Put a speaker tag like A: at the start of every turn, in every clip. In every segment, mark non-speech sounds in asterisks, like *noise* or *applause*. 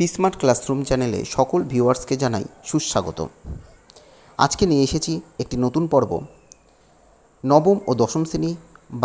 A: পিসমার্ট classroom চ্যানেলে সকল ভিউয়ার্সকে জানাই সুস্বাগত আজকে নিয়ে এসেছি একটি নতুন পর্ব। নবম ও দশম শ্রেণি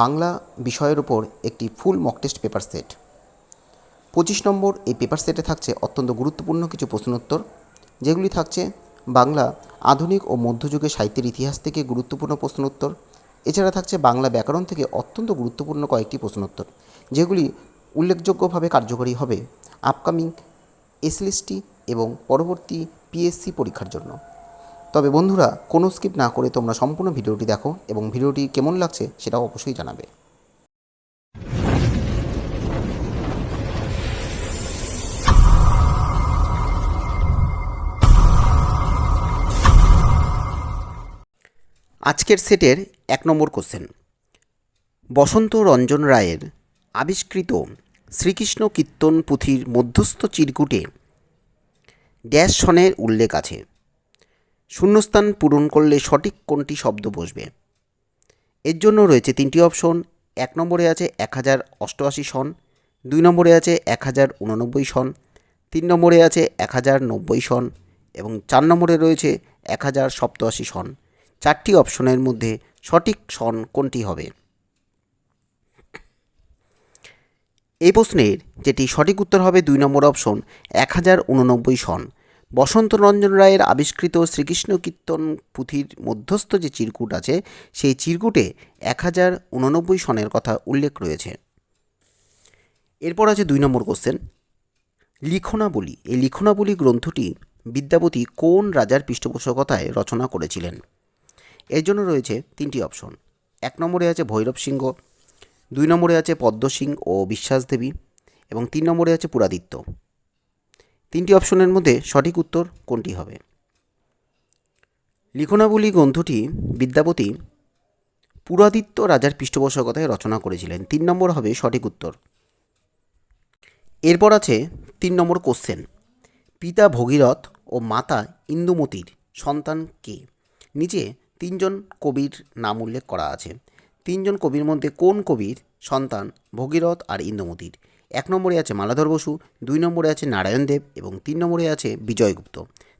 A: বাংলা বিষয়ের উপর একটি full mock test paper set পঁচিশ নম্বর এই পেপার সেটে থাকছে অত্যন্ত গুরুত্বপূর্ণ কিছু প্রশ্নোত্তর, যেগুলি থাকছে বাংলা আধুনিক ও মধ্যযুগে সাহিত্যের ইতিহাস থেকে গুরুত্বপূর্ণ প্রশ্নোত্তর, এছাড়া থাকছে বাংলা ব্যাকরণ থেকে অত্যন্ত গুরুত্বপূর্ণ কয়েকটি প্রশ্নোত্তর, যেগুলি উল্লেখযোগ্যভাবে কার্যকরী হবে। আপকামিং এসএলএসটি এবং পরবর্তী পিএসসি পরীক্ষার জন্য। তবে বন্ধুরা, কোনো স্কিপ না করে তোমরা সম্পূর্ণ ভিডিওটি দেখো এবং ভিডিওটি কেমন লাগছে সেটাও অবশ্যই জানাবে। আজকের সেটের এক নম্বর কোশ্চেন বসন্ত রঞ্জন রায়ের আবিষ্কৃত শ্রীকৃষ্ণ কীর্তন পুঁথির মধ্যস্থ চিরকুটে ড্যাশ সনের উল্লেখ আছে। শূন্যস্থান পূরণ করলে সঠিক কোনটি শব্দ বসবে? এর জন্য রয়েছে তিনটি অপশন। এক নম্বরে আছে এক হাজার অষ্টআশি সন, দুই নম্বরে আছে এক হাজার উননব্বই সন, তিন নম্বরে আছে এক হাজার নব্বই সন এবং চার নম্বরে রয়েছে এক হাজার সপ্তআশি সন। চারটি অপশনের মধ্যে সঠিক সন কোনটি হবে? এই প্রশ্নের যেটি সঠিক উত্তর হবে দুই নম্বর অপশন এক হাজার উননব্বই সন। বসন্ত রঞ্জন রায়ের আবিষ্কৃত শ্রীকৃষ্ণ কীর্তন পুঁথির মধ্যস্থ যে চিরকুট আছে, সেই চিরকুটে এক হাজার উননব্বই সনের কথা উল্লেখ রয়েছে। এরপর আছে দুই নম্বর কোশ্চেন লিখনাবলী। এই লিখনাবলী গ্রন্থটি বিদ্যাপতি কোন রাজার পৃষ্ঠপোষকতায় রচনা করেছিলেন? এর জন্য রয়েছে তিনটি অপশন। এক নম্বরে আছে ভৈরব সিংহ দুই নম্বরে আছে পদ্ম সিং ও বিশ্বাস দেবী এবং তিন নম্বরে আছে পুরাদিত্য। তিনটি অপশনের মধ্যে সঠিক উত্তর কোনটি হবে? লিখনাবলী গ্রন্থটি বিদ্যাপতি পুরাদিত্য রাজার পৃষ্ঠপোষকতায় রচনা করেছিলেন। তিন নম্বর হবে সঠিক উত্তর। এরপর আছে তিন নম্বর কোশ্চেন পিতা ভগীরথ ও মাতা ইন্দুমতির সন্তান কে? নিচে তিনজন কবির নাম উল্লেখ করা আছে। তিনজন কবির মধ্যে কোন কবির সন্তান ভগীরথ আর ইন্দুমতির এক নম্বরে আছে মালাধর বসু, দুই নম্বরে আছে নারায়ণ দেব এবং তিন নম্বরে আছে বিজয়গুপ্ত।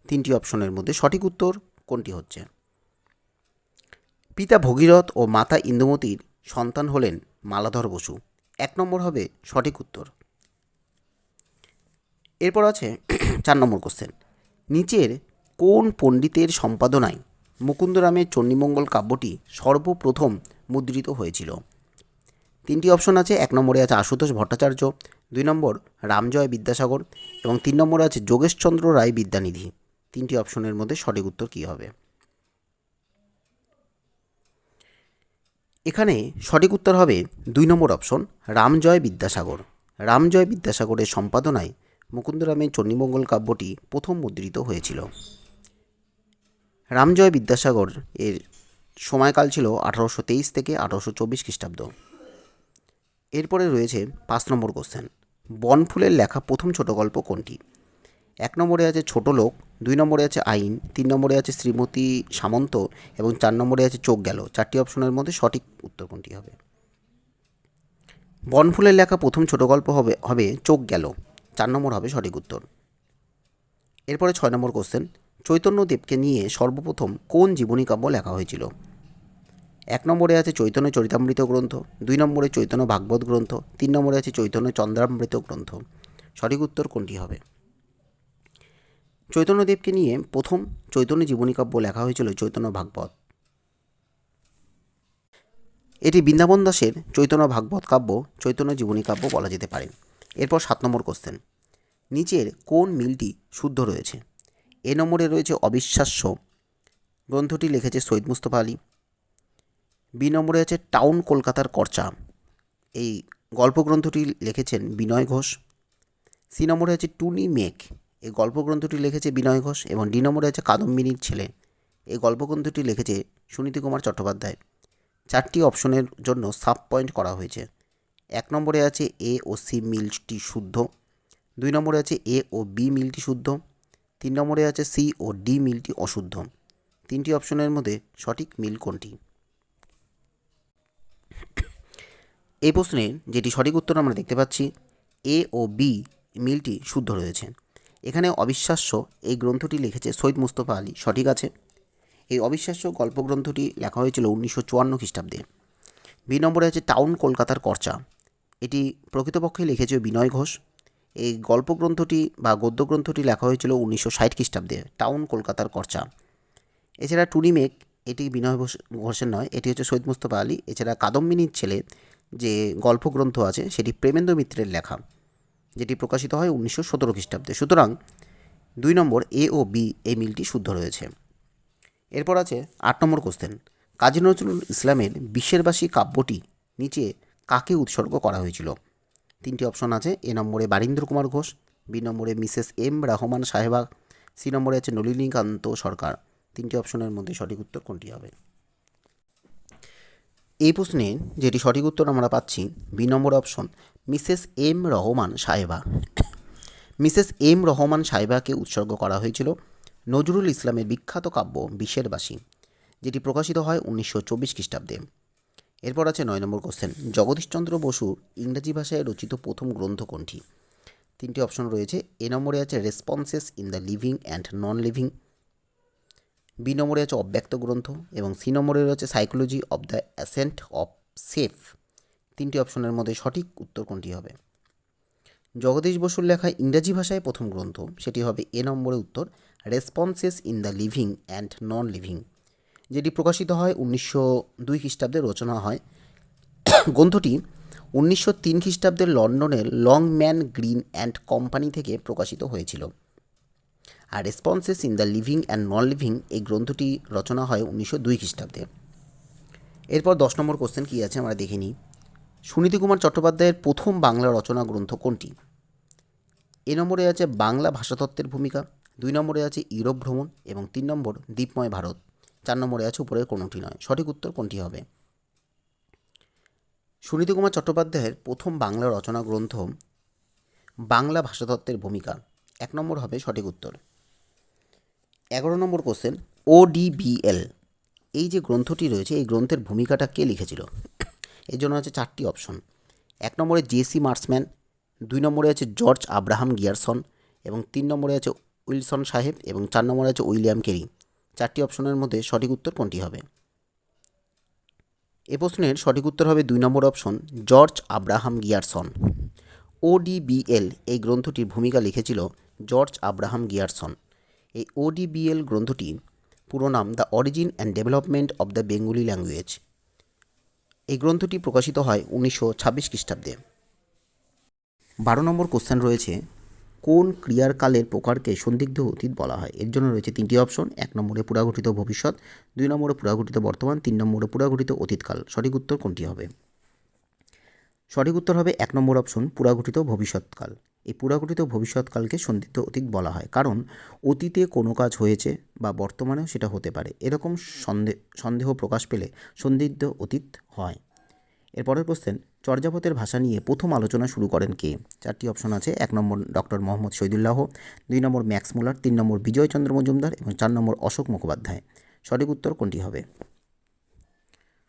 A: তিনটি অপশনের মধ্যে সঠিক উত্তর কোনটি হচ্ছে? পিতা ভগীরথ ও মাতা ইন্দুমতির সন্তান হলেন মালাধর বসু। এক নম্বর হবে সঠিক উত্তর। এরপর আছে *clears throat* চার নম্বর কোশ্চেন নিচের কোন পণ্ডিতের সম্পাদনায় মুকুন্দরামের চণ্ডীমঙ্গল কাব্যটি সর্বপ্রথম মুদ্রিত হয়েছিল। তিনটি অপশন আছে, এক নম্বরে আছে আশুতোষ ভট্টাচার্য, দুই নম্বর রামজয় বিদ্যাসাগর এবং তিন নম্বরে আছে যোগেশচন্দ্র রায় বিদ্যানিধি। তিনটি অপশনের মধ্যে সঠিক উত্তর কী হবে? এখানে সঠিক উত্তর হবে দুই নম্বর অপশন, রামজয় বিদ্যাসাগর। রামজয় বিদ্যাসাগরের সম্পাদনায় মুকুন্দরামের চণ্ডীমঙ্গল কাব্যটি প্রথম মুদ্রিত হয়েছিল। রামজয় বিদ্যাসাগর এর সময়কাল ছিল আঠারোশো তেইশ থেকে আঠারোশো চব্বিশ খ্রিস্টাব্দ। এরপরে রয়েছে পাঁচ নম্বর কোশ্চেন বনফুলের লেখা প্রথম ছোট গল্প কোনটি? এক নম্বরে আছে ছোট লোক, দুই নম্বরে আছে আইন, তিন নম্বরে আছে শ্রীমতী সামন্ত এবং চার নম্বরে আছে চোখ গেল। চারটি অপশনের মধ্যে সঠিক উত্তর কোনটি হবে? বনফুলের লেখা প্রথম ছোট গল্প হবে হবে চোখ গেল। চার নম্বর হবে সঠিক উত্তর। এরপরে ছয় নম্বর কোশ্চেন চৈতন্যদেবকে নিয়ে সর্বপ্রথম কোন জীবনী কাব্য লেখা হয়েছিল? এক নম্বরে আছে চৈতন্য চরিতামৃত গ্রন্থ, দুই নম্বরে চৈতন্য ভাগবত গ্রন্থ, তিন নম্বরে আছে চৈতন্য চন্দ্রামৃত গ্রন্থ। সঠিক উত্তর কোনটি হবে? চৈতন্যদেবকে নিয়ে প্রথম চৈতন্য জীবনী কাব্য লেখা হয়েছিল চৈতন্য ভাগবত। এটি বৃন্দাবন দাসের চৈতন্য ভাগবত কাব্য, চৈতন্য জীবনী কাব্য বলা যেতে পারে। এরপর সাত নম্বর কোশ্চেন নিচের কোন মিলটি শুদ্ধ রয়েছে? এ নম্বরে রয়েছে অবিশ্বাস্য। গ্রন্থটি লিখেছে সৈয়দ মুস্তফা আলী। বি নম্বরে আছে টাউন কলকাতার কর্চা। এই গল্পগ্রন্থটি লিখেছেন বিনয় ঘোষ। সি নম্বরে আছে টুনি মেঘ এই গল্পগ্রন্থটি লিখেছে বিনয় ঘোষ এবং ডি নম্বরে আছে কাদম্বিনীর ছেলে। এই গল্পগ্রন্থটি লিখেছে সুনীতি কুমার চট্টোপাধ্যায়। চারটি অপশনের জন্য সাব পয়েন্ট করা হয়েছে। এক নম্বরে আছে এ ও সি মিলটি শুদ্ধ। দুই নম্বরে আছে এ ও বি মিলটি শুদ্ধ। তিন নম্বরে আছে সি ও ডি মিলটি অশুদ্ধ। তিনটি অপশনের মধ্যে সঠিক মিল কোনটি? এই প্রশ্নের যেটি সঠিক উত্তর আমরা দেখতে পাচ্ছি, এ ও বি মিলটি শুদ্ধ রয়েছে। এখানে অবিশ্বাস্য এই গ্রন্থটি লিখেছে সৈয়দ মুস্তফা আলী। সঠিক আছে। এই অবিশ্বাস্য গল্পগ্রন্থটি লেখা হয়েছিল উনিশশো চুয়ান্ন খ্রিস্টাব্দে। বি নম্বরে আছে টাউন কলকাতার কর্চা। এটি প্রকৃতপক্ষে লিখেছে বিনয় ঘোষ। এই গল্পগ্রন্থটি বা গদ্যগ্রন্থটি লেখা হয়েছিল উনিশশো ষাট খ্রিস্টাব্দে, টাউন কলকাতার কর্চা। এছাড়া টুনিমেক এটি বিনয় ঘোষ ঘোষের নয়, এটি হচ্ছে সৈয়দ মুস্তফা আলী। এছাড়া কাদম্বিনীর ছেলে যে গল্পগ্রন্থ আছে, সেটি প্রেমেন্দ্র মিত্রের লেখা, যেটি প্রকাশিত হয় উনিশশো সতেরো খ্রিস্টাব্দে। সুতরাং দুই নম্বর এ ও বি এই মিলটি শুদ্ধ রয়েছে। এরপর আছে আট নম্বর কোশ্চেন। কাজী নজরুল ইসলামের বিশ্বেরবাসী কাব্যটি নিচে কাকে উৎসর্গ করা হয়েছিল? তিনটি অপশন আছে। এ নম্বরে বারীন্দ্র কুমার ঘোষ, বি নম্বরে Mrs M Rahman Saheba, C নম্বরে আছে নলিনীকান্ত সরকার। তিনটি অপশনের মধ্যে সঠিক উত্তর কোনটি হবে? এই প্রশ্নে যেটি সঠিক উত্তর আমরা পাচ্ছি, B number option, Mrs M Rahman Saheba. Mrs M Rahman সাহেবাকে উৎসর্গ করা হয়েছিল নজরুল ইসলামের বিখ্যাত কাব্য বিশেরবাসী যেটি প্রকাশিত হয় উনিশশো চব্বিশ খ্রিস্টাব্দে। এরপর আছে নয় নম্বর কোশ্চেন জগদীশচন্দ্র বসুর ইংরেজি ভাষায় রচিত প্রথম গ্রন্থ কোনটি তিনটি অপশন রয়েছে। এ নম্বরে আছে responses in the living and non living B নম্বরে আছে অব্যক্ত গ্রন্থ এবং সি নম্বরে রয়েছে psychology of the ascent of safe তিনটি অপশনের মধ্যে সঠিক উত্তর কোনটি হবে? জগদীশ বসুর লেখা ইংরাজি ভাষায় প্রথম গ্রন্থ, সেটি হবে এ নম্বরে উত্তর responses in the living and non living যেটি প্রকাশিত হয় উনিশশো দুই খ্রিস্টাব্দে রচনা হয়। গ্রন্থটি উনিশশো তিন খ্রিস্টাব্দের লন্ডনের Longman green and company থেকে প্রকাশিত হয়েছিল। আর responses in the living and non living এই গ্রন্থটি রচনা হয় উনিশশো দুই খ্রিস্টাব্দে। এরপর দশ নম্বর কোশ্চেন কী আছে আমরা দেখে নিই। সুনীতি কুমার চট্টোপাধ্যায়ের প্রথম বাংলা রচনা গ্রন্থ কোনটি? এ নম্বরে আছে বাংলা ভাষাতত্ত্বের ভূমিকা, দুই নম্বরে আছে ইউরোপ ভ্রমণ এবং তিন নম্বর দ্বীপময় ভারত। চার নম্বরে আছে, উপরের কোনোটি নয়। সঠিক উত্তর কোনটি হবে? সুনীতি কুমার চট্টোপাধ্যায়ের প্রথম বাংলা রচনা গ্রন্থ বাংলা ভাষাতত্ত্বের ভূমিকা। এক নম্বর হবে সঠিক উত্তর। এগারো নম্বর কোশ্চেন ওডিবিএল এই যে গ্রন্থটি রয়েছে, এই গ্রন্থের ভূমিকাটা কে লিখেছিল? এর জন্য আছে চারটি অপশন এক নম্বরে জেসি মার্সম্যান দুই নম্বরে আছে জর্জ আব্রাহাম গিয়ারসন এবং তিন নম্বরে আছে উইলসন সাহেব এবং চার নম্বরে আছে উইলিয়াম কেরি চারটি অপশনের মধ্যে সঠিক উত্তর কোনটি হবে? এ প্রশ্নের সঠিক উত্তর হবে দুই number option, George Abraham Grierson. ODBL এই গ্রন্থটির ভূমিকা লিখেছিল জর্জ আব্রাহাম গিয়ারসন। এই ওডিবিএল গ্রন্থটি পুরো নাম the origin and development of the Bengali language এই গ্রন্থটি প্রকাশিত হয় উনিশশো ছাব্বিশ খ্রিস্টাব্দে। বারো নম্বর কোশ্চেন রয়েছে কোন ক্রিয়ার কালের প্রকারকে সন্দিগ্ধ অতীত বলা হয়? এর জন্য রয়েছে তিনটি অপশন। এক নম্বরে পুরাঘটিত ভবিষ্যৎ, দুই নম্বরে পুরাঘটিত বর্তমান, তিন নম্বরে পুরাঘটিত অতীতকাল। সঠিক উত্তর কোনটি হবে? সঠিক উত্তর হবে এক নম্বর অপশন, পুরাঘটিত ভবিষ্যৎকাল। এই পুরাঘটিত ভবিষ্যৎকালকে সন্দিগ্ধ অতীত বলা হয়। কারণ, অতীতে কোনো কাজ হয়েছে বা বর্তমানেও সেটা হতে পারে। এরকম সন্দেহ সন্দেহ প্রকাশ পেলে সন্দিগ্ধ অতীত হয়। এরপরের কোশ্চেন চর্যাপদের ভাষা নিয়ে প্রথম আলোচনা শুরু করেন কে? চারটি অপশন আছে। এক নম্বর ডক্টর মোহাম্মদ শহীদুল্লাহ, দুই নম্বর ম্যাক্স মুলার, তিন নম্বর বিজয়চন্দ্র মজুমদার এবং চার নম্বর অশোক মুখোপাধ্যায়। সঠিক উত্তর কোনটি হবে?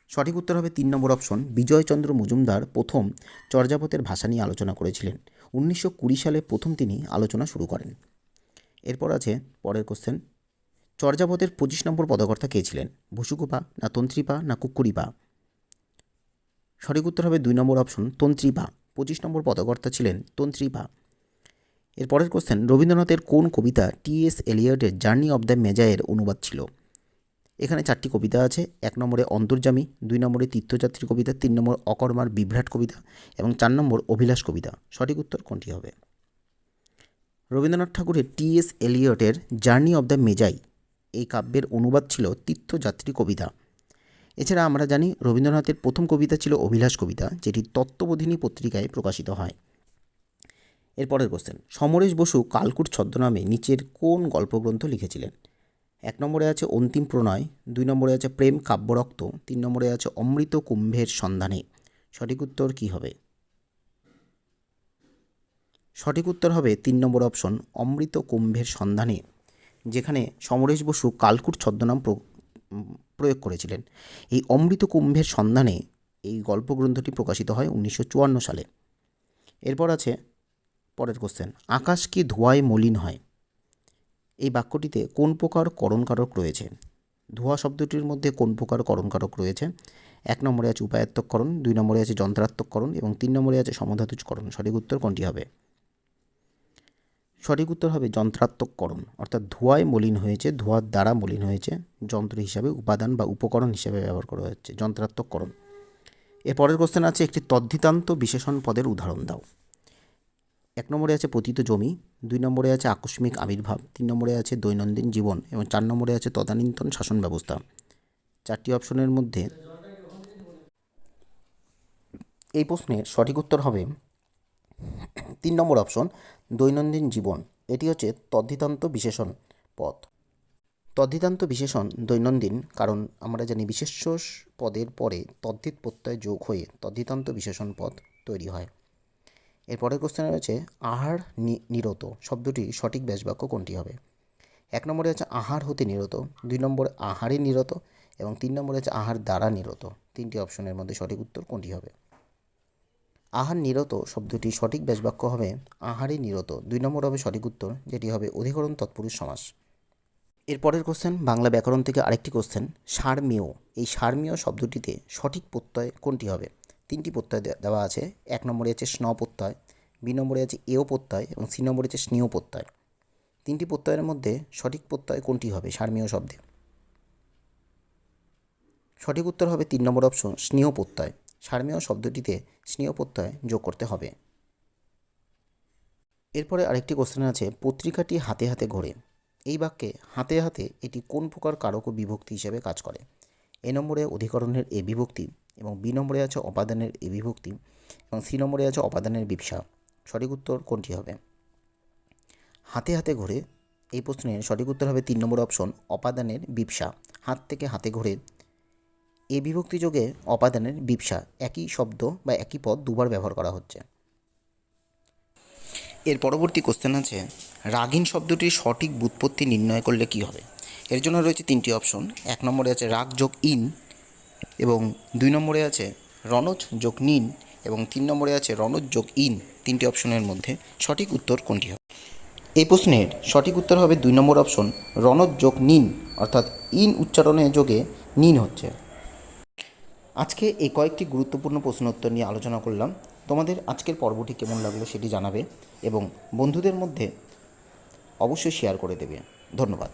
A: সঠিক উত্তর হবে তিন নম্বর অপশন বিজয়চন্দ্র মজুমদার প্রথম চর্যাপদের ভাষা নিয়ে আলোচনা করেছিলেন। উনিশশো কুড়ি সালে প্রথম তিনি আলোচনা শুরু করেন। এরপর আছে পরের কোশ্চেন চর্যাপদের পঁচিশ নম্বর পদকর্তা কে ছিলেন? ভুসুকুপা না তন্ত্রীপা, না কুকুরিপা সঠিক উত্তর হবে দুই নম্বর অপশন তন্ত্রীপা পঁচিশ নম্বর পদকর্তা ছিলেন তন্ত্রীপা এর পরের কোশ্চেন রবীন্দ্রনাথের কোন কবিতা টি এস এলিয়টের জার্নি অব দ্য মেজায়ের অনুবাদ ছিল? এখানে চারটি কবিতা আছে, এক নম্বরে অন্তর্জামী দুই নম্বরে তীর্থযাত্রী কবিতা, তিন নম্বর অকর্মার বিভ্রাট কবিতা এবং চার নম্বর অভিলাষ কবিতা। সঠিক উত্তর কোনটি হবে? রবীন্দ্রনাথ ঠাকুরের টি এস এলিয়টের জার্নি অব দ্য মেজাই এই কাব্যের অনুবাদ ছিল তীর্থযাত্রী কবিতা। এছাড়া আমরা জানি রবীন্দ্রনাথের প্রথম কবিতা ছিল অভিলাষ কবিতা, যেটি তত্ত্ববোধিনী পত্রিকায় প্রকাশিত হয়। এরপরের কোশ্চেন সমরেশ বসু কালকুট ছদ্মনামে নিচের কোন গল্পগ্রন্থ লিখেছিলেন? এক নম্বরে আছে অন্তিম প্রণয়, দুই নম্বরে আছে প্রেম কাব্যরক্ত, তিন নম্বরে আছে অমৃত কুম্ভের সন্ধানে। সঠিক উত্তর কী হবে? সঠিক উত্তর হবে তিন নম্বর অপশন অমৃত কুম্ভের সন্ধানে, যেখানে সমরেশ বসু কালকুট ছদ্মনাম প্রয়োগ করেছিলেন। এই অমৃত কুম্ভের সন্ধানে এই গল্পগ্রন্থটি প্রকাশিত হয় উনিশশো চুয়ান্ন সালে। এরপর আছে পরের কোশ্চেন আকাশ কি ধোঁয়ায় মলিন হয়? এই বাক্যটিতে কোন প্রকার করণকারক রয়েছে? ধোয়া শব্দটির মধ্যে কোন প্রকার করণকারক রয়েছে? এক নম্বরে আছে উপায়াত্মককরণ দুই নম্বরে আছে যন্ত্রাত্মককরণ এবং তিন নম্বরে আছে সমধাতুজকরণ। সঠিক উত্তর কোনটি হবে? সঠিক উত্তর হবে যন্ত্রাত্মককরণ, অর্থাৎ ধোঁয়ায় মলিন হয়েছে, ধোঁয়ার দ্বারা মলিন হয়েছে, যন্ত্র হিসাবে উপাদান বা উপকরণ হিসাবে ব্যবহার করা হচ্ছে, যন্ত্রাত্মককরণ। এর পরের কোশ্চেন আছে, একটি তদ্ধিতান্ত বিশেষণ পদের উদাহরণ দাও। এক নম্বরে আছে পতিত জমি, দুই নম্বরে আছে আকস্মিক আবির্ভাব, তিন নম্বরে আছে দৈনন্দিন জীবন এবং চার নম্বরে আছে তদানীন্তন শাসন ব্যবস্থা। চারটি অপশনের মধ্যে এই প্রশ্নের সঠিক উত্তর হবে তিন নম্বর অপশন দৈনন্দিন জীবন। এটি হচ্ছে তদ্ধিতান্ত বিশেষণ পদ। তদ্ধিতান্ত বিশেষণ দৈনন্দিন, কারণ আমরা জানি বিশেষ্য পদের পরে তদ্ধিত প্রত্যয় যোগ হয়ে তদ্ধিতান্ত বিশেষণ পদ তৈরি হয়। এর পরের কোশ্চেনে রয়েছে, আহার নিরত শব্দটির সঠিক ব্যাসবাক্য কোনটি হবে? এক নম্বরে আছে, আহার হতে নিরত। দুই নম্বরে, আহারে নিরত। এবং তিন নম্বরে আছে, আহার দ্বারা নিরত। তিনটি অপশনের মধ্যে সঠিক উত্তর কোনটি হবে? আহার নিরত শব্দটি সঠিক ব্যাসবাক্য হবে আহারে নিরত। দুই নম্বর হবে সঠিক উত্তর, যেটি হবে অধিকরণ তৎপুরুষ সমাস। এরপরের কোশ্চেন বাংলা ব্যাকরণ থেকে আরেকটি কোশ্চেন সারমেয়। এই সারমেয় শব্দটিতে সঠিক প্রত্যয় কোনটি হবে? তিনটি প্রত্যয় দেওয়া আছে। এক নম্বরে আছে স্ন প্রত্যয়, বি নম্বরে আছে এও প্রত্যয় এবং সি নম্বরে আছে স্নেহ প্রত্যয়। তিনটি প্রত্যয়ের মধ্যে সঠিক প্রত্যয় কোনটি হবে সারমেয় শব্দে? সঠিক উত্তর হবে তিন নম্বর অপশন স্নেহ প্রত্যয়। সারমেয় শব্দটিতে স্নেহ প্রত্যয় যোগ করতে হবে। এরপরে আরেকটি কোশ্চেন আছে, পত্রিকাটি হাতে হাতে ঘোরে। এই বাক্যে হাতে হাতে এটি কোন প্রকার কারক ও বিভক্তি হিসেবে কাজ করে? এ নম্বরে অধিকরণের এ বিভক্তি এবং বি নম্বরে আছে অপাদানের এ বিভক্তি এবং সি নম্বরে আছে অপাদানের বিপসা সঠিক উত্তর কোনটি হবে? হাতে হাতে ঘোরে। এই প্রশ্নের সঠিক উত্তর হবে তিন নম্বর অপশন অপাদানের বিপসা হাত থেকে হাতে ঘোরে এ বিভক্তি যোগে অপাদানের বিপসা একই শব্দ বা একই পদ দুবার ব্যবহার করা হচ্ছে। এর পরবর্তী কোশ্চেন আছে, রাগিন শব্দটির সঠিক বুৎপত্তি নির্ণয় করলে কি হবে? এর জন্য রয়েছে তিনটি অপশন এক নম্বরে আছে রাগ যোগ ইন এবং দুই নম্বরে আছে রনজ যোগ নিন এবং তিন নম্বরে আছে রনজ যোগ ইন, তিনটি অপশনের মধ্যে। সঠিক উত্তর কোনটি হবে? এই প্রশ্নের সঠিক উত্তর হবে দুই নম্বর অপশন রনজ যোগ নিন, অর্থাৎ ইন উচ্চারণে যোগে নিন হচ্ছে। আজকে এই কয়েকটি গুরুত্বপূর্ণ প্রশ্ন উত্তর নিয়ে আলোচনা করলাম। তোমাদের আজকের পর্বটি কেমন লাগল সেটি জানাবে এবং বন্ধুদের মধ্যে অবশ্যই শেয়ার করে দেবে। ধন্যবাদ।